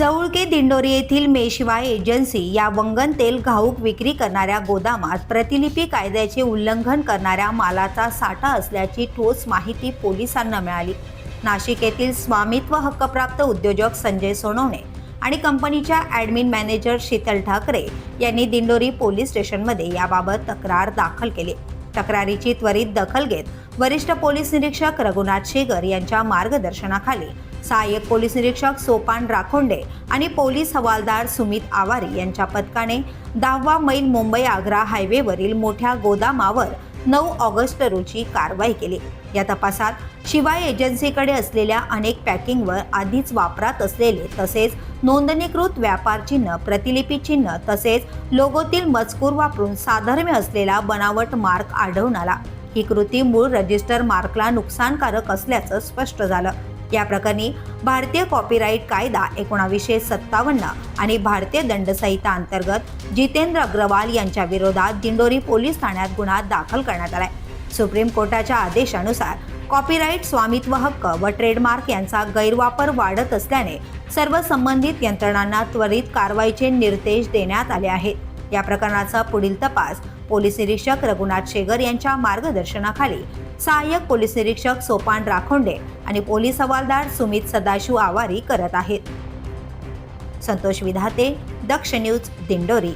जवळके दिंडोरी येथील मेशिवाय एजन्सी या वंगन तेल घाऊक विक्री करणाऱ्या गोदामात प्रतिलिपी कायद्याचे उल्लंघन करणाऱ्या मालाचा साठा असल्याची ठोस माहिती पोलिसांना मिळाली. नाशिक येथील स्वामित्व हक्कप्राप्त उद्योजक संजय सोनवणे आणि कंपनीच्या ॲडमिन मॅनेजर शीतल ठाकरे यांनी दिंडोरी पोलीस स्टेशनमध्ये याबाबत तक्रार दाखल केली. तक्रारीची त्वरित दखल घेत वरिष्ठ पोलीस निरीक्षक रघुनाथ शेगर यांच्या मार्गदर्शनाखाली सहाय्यक पोलीस निरीक्षक सोपान राखोंडे आणि पोलीस हवालदार सुमित आवारी यांच्या पथकाने दहावा मैल मुंबई आग्रा हायवेवरील मोठ्या गोदामावर नऊ ऑगस्ट रोजी कारवाई केली. या तपासात शिवाय एजन्सीकडे असलेल्या अनेक पॅकिंगवर आधीच वापरात असलेले तसेच नोंदणीकृत व्यापार चिन्ह प्रतिलिपी चिन्ह तसेच लोगोतील मजकूर वापरून साधर्म्य असलेला बनावट मार्क आढळून आला. ही कृती मूळ रजिस्टर मार्कला नुकसानकारक असल्याचं स्पष्ट झालं. या प्रकरणी भारतीय कॉपीराईट कायदा एकोणावीसशे सत्तावन्न आणि भारतीय दंडसंहिता अंतर्गत जितेंद्र अग्रवाल यांच्या विरोधात दिंडोरी पोलीस ठाण्यात गुन्हा दाखल करण्यात आलाय. सुप्रीम कोर्टाच्या आदेशानुसार कॉपीराईट स्वामित्व हक्क व ट्रेडमार्क यांचा गैरवापर वाढत असल्याने सर्व संबंधित यंत्रणांना त्वरित कारवाईचे निर्देश देण्यात आले आहेत. या प्रकरणाचा पुढील तपास पोलीस निरीक्षक रघुनाथ शेगर यांच्या मार्गदर्शनाखाली. सहाय्यक पोलीस निरीक्षक सोपान राखोंडे आणि पोलीस हवालदार सुमित सदाशिव आवारी करत आहेत. संतोष विधाते दक्ष न्यूज दिंडोरी.